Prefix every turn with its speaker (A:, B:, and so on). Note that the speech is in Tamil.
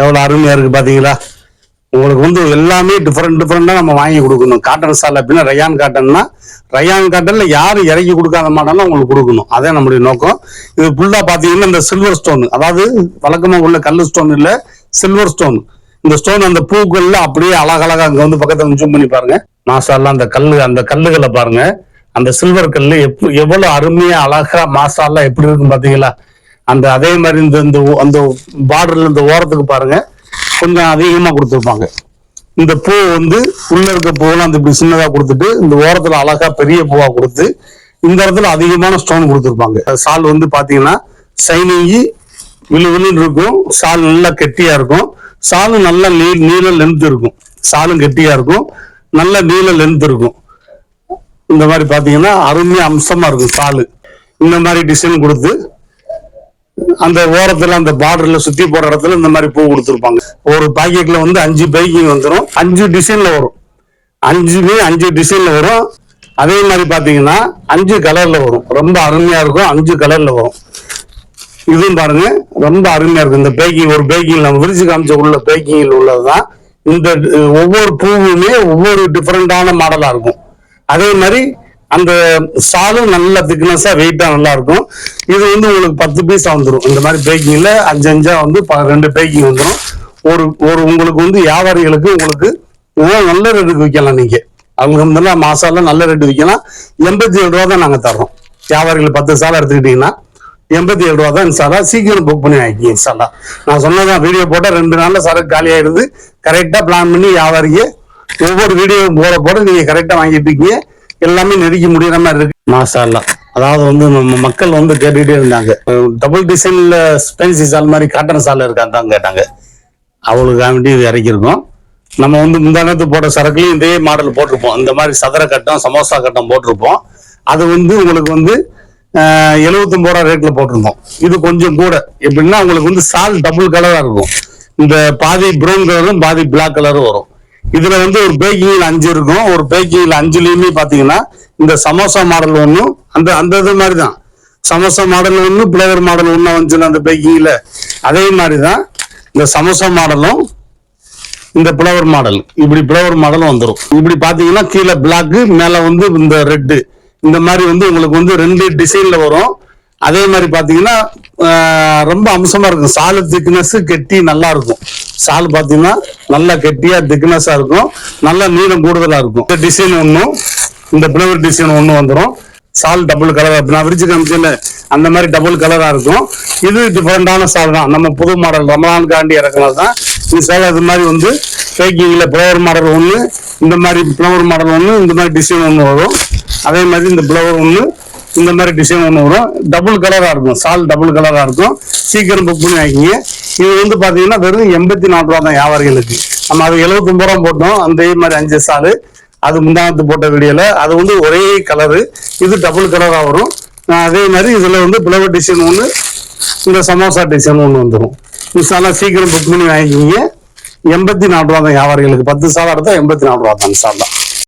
A: எவ்வளோ அருமையாக இருக்குது பார்த்தீங்களா உங்களுக்கு வந்து எல்லாமே டிஃப்ரெண்ட் டிஃப்ரெண்ட்டாக நம்ம வாங்கி கொடுக்கணும். காட்டன் சால் அப்படின்னா ரயான் காட்டன்னா ரயான் காட்டனில் யாரும் இறக்கி கொடுக்காத மாட்டாலும் உங்களுக்கு கொடுக்கணும். அதே நம்முடைய நோக்கம். இது ஃபுல்லாக பார்த்தீங்கன்னா இந்த சில்வர் ஸ்டோன் அதாவது வழக்கமாக உள்ள கல் ஸ்டோன் இல்லை சில்வர் ஸ்டோன் இந்த ஸ்டோன் அந்த பூக்கள்ல அப்படியே அழகழகா அங்கே வந்து பக்கத்தில் ஜூம் பண்ணி பாருங்க. மாசாலாம் அந்த கல் அந்த கல்லுகளை பாருங்க. அந்த சில்வர் கல்லு எப் எவ்வளோ அருமையாக அழகா மாசாலாம் எப்படி இருக்கும் பார்த்தீங்களா அந்த அதே மாதிரி இந்த இந்த ஓ- அந்த பார்டர்ல இந்த ஓரத்துக்கு பாருங்க. கொஞ்சம் அதிகமா கொடுத்துருப்பாங்க. இந்த பூ வந்து உள்ள இருக்க பூவெல்லாம் அந்த இப்படி சின்னதா கொடுத்துட்டு இந்த ஓரத்துல அழகா பெரிய பூவா கொடுத்து இந்த இடத்துல அதிகமான ஸ்டோன் கொடுத்துருப்பாங்க. சால் வந்து பாத்தீங்கன்னா சைனிங்கி விழு விழுன்னு இருக்கும். சால் நல்லா கெட்டியா இருக்கும். சாலும் நல்ல நீ நீள லென்த் இருக்கும். சாலும் கெட்டியா இருக்கும். நல்ல நீள லென்த் இருக்கும். இந்த மாதிரி பாத்தீங்கன்னா அருமையா அம்சமா இருக்கும் சாலு. இந்த மாதிரி டிசைன் கொடுத்து அந்த ஓரத்துல அந்த பார்டர்ல சுத்தி போற இடத்துல இந்த மாதிரி பூ கொடுத்துருப்பாங்க. ஒரு பாக்கெட்ல வந்து அஞ்சு பைக்கிங் வந்துடும் அஞ்சு டிசைன்ல வரும். அஞ்சுமே அஞ்சு டிசைன்ல வரும். அதே மாதிரி பாத்தீங்கன்னா அஞ்சு கலர்ல வரும். ரொம்ப அருமையா இருக்கும். அஞ்சு கலர்ல வரும். இதுவும் பாருங்க ரொம்ப அருமையா இருக்கும். இந்த பேக்கிங் ஒரு பேக்கிங் நம்ம விரிச்சு காமிச்ச உள்ள பேக்கிங்கில் உள்ளதுதான். இந்த ஒவ்வொரு பூவுமே ஒவ்வொரு டிஃப்ரெண்டான மாடலா இருக்கும். அதே மாதிரி அந்த சாலும் நல்ல திக்னஸா வெயிட்டா நல்லா இருக்கும் இது வந்து உங்களுக்கு பத்து பீஸ் வந்துடும் இந்த மாதிரி பேக்கிங்ல அஞ்சு அஞ்சா வந்து ப- ரெண்டு பேக்கிங் வந்துடும் ஒரு ஒரு உங்களுக்கு வந்து வியாபாரிகளுக்கு உங்களுக்கு இதெல்லாம் நல்ல ரேட்டுக்கு விற்கலாம் நீங்க. அவங்க வந்து மாசால நல்ல ரேட்டு விற்கலாம். எண்பத்தி ஏழு ரூபா தான் நாங்க தர்றோம். வியாபாரிகள் பத்து சாலை எடுத்துக்கிட்டீங்கன்னா எண்பத்தி ஏழு ரூபா தான் இன்சாலா சீக்கிரம் புக் பண்ணி வாங்கிக்கிங்க இன்சாலா நான் சொன்னதான் வீடியோ போட்டால் ரெண்டு நாள்ல சரக்கு காலி ஆயிடுது. கரெக்டாக பிளான் பண்ணி வியாபாரிக்கு ஒவ்வொரு வீடியோ போட போட நீங்க கரெக்டாக வாங்கிட்டு இருக்கீங்க. எல்லாமே நெருங்கி முடியிற மாதிரி இருக்கு. மாசாலா அதாவது வந்து நம்ம மக்கள் வந்து கேட்டுக்கிட்டே இருந்தாங்க. டபுள் டிசைன்ல ஸ்பென்சி சால் மாதிரி காட்டன் சால் இருக்கான்னு கேட்டாங்க. அவளுக்கு வேண்டி இது இறக்கியிருக்கோம். நம்ம வந்து முந்தானத்து போட்ட சரக்குலையும் இதே மாடல் போட்டிருப்போம். இந்த மாதிரி சதுர கட்டம் சமோசா கட்டம் போட்டிருப்போம். அது வந்து உங்களுக்கு வந்து எழுபத்தொம்பது ரூபா ரேட்ல போட்டிருந்தோம். இது கொஞ்சம் கூட. எப்படின்னா உங்களுக்கு வந்து சால் டபுள் கலரா இருக்கும். இந்த பாதி ப்ரௌன் கலரும் பாதி பிளாக் கலரும் வரும். இதுல வந்து ஒரு பேக்கிங்ல அஞ்சு இருக்கும். ஒரு பேக்கிங்ல அஞ்சுலயுமே பாத்தீங்கன்னா இந்த சமோசா மாடல் ஒன்றும் அந்த அந்த இது மாதிரி தான் சமோசா மாடல் ஒன்று பிளேவர் மாடல் ஒன்று வந்துச்சு அந்த பேக்கிங்ல அதே மாதிரி தான் இந்த சமோசா மாடலும் இந்த பிளவர் மாடல் இப்படி பிளவர் மாடல் வந்துடும் இப்படி பாத்தீங்கன்னா கீழே பிளாக் மேல வந்து இந்த ரெட்டு இந்த மாதிரி வந்து உங்களுக்கு வந்து ரெண்டு டிசைன்ல வரும். அதே மாதிரி பாத்தீங்கன்னா ரொம்ப அம்சமா இருக்கும். சாலு திக்னஸ் கெட்டி நல்லா இருக்கும். சால் பாத்தீங்கன்னா நல்லா கெட்டியா திக்னஸா இருக்கும். நல்ல நீளம் கூடுதலா இருக்கும். இந்த டிசைன் ஒன்றும் இந்த பிளவர் டிசைன் ஒன்று வந்துடும் சால் டபுள் கலர் நான் விரிச்சு காமிச்சல அந்த மாதிரி டபுள் கலரா இருக்கும். இது டிஃபரெண்டான சால் தான். நம்ம புது மாடல் ரமலான் காண்டி இறக்குனது தான். இந்த சால் அது மாதிரி வந்து பேக்கிங்ல பிளவர் மாடல் ஒன்று இந்த மாதிரி பிளவர் மாடல் ஒன்று இந்த மாதிரி டிசைன் ஒன்று வரும். அதே மாதிரி இந்த பிளவர் ஒன்று இந்த மாதிரி டிசைன் ஒன்று வரும். டபுள் கலராக இருக்கும். சால் டபுள் கலராக இருக்கும். சீக்கிரம் புக் பண்ணி வாங்கிங்க இது வந்து பார்த்தீங்கன்னா வெறும் எண்பத்தி நாலு ரூபா தான் வியாபாரிகளுக்கு. நம்ம அது எழுபத்தொம்பது ரூபா போட்டோம். அந்த மாதிரி அஞ்சு சாலு அது முந்தானத்து போட்ட வீடியோல. அது வந்து ஒரே கலரு இது டபுள் கலராக வரும். அதே மாதிரி இதில் வந்து பிளவர் டிசைன் ஒன்று இந்த சமோசா டிசைன் ஒன்று வந்துடும் இன்ஷால்லாம் சீக்கிரம் புக் பண்ணி வாங்கிக்கிங்க. எண்பத்தி நாலு ரூபா தான் வியாபாரிகளுக்கு. பத்து சாலை எடுத்தால் எண்பத்தி நாலு ரூபா தான் சால் தான்.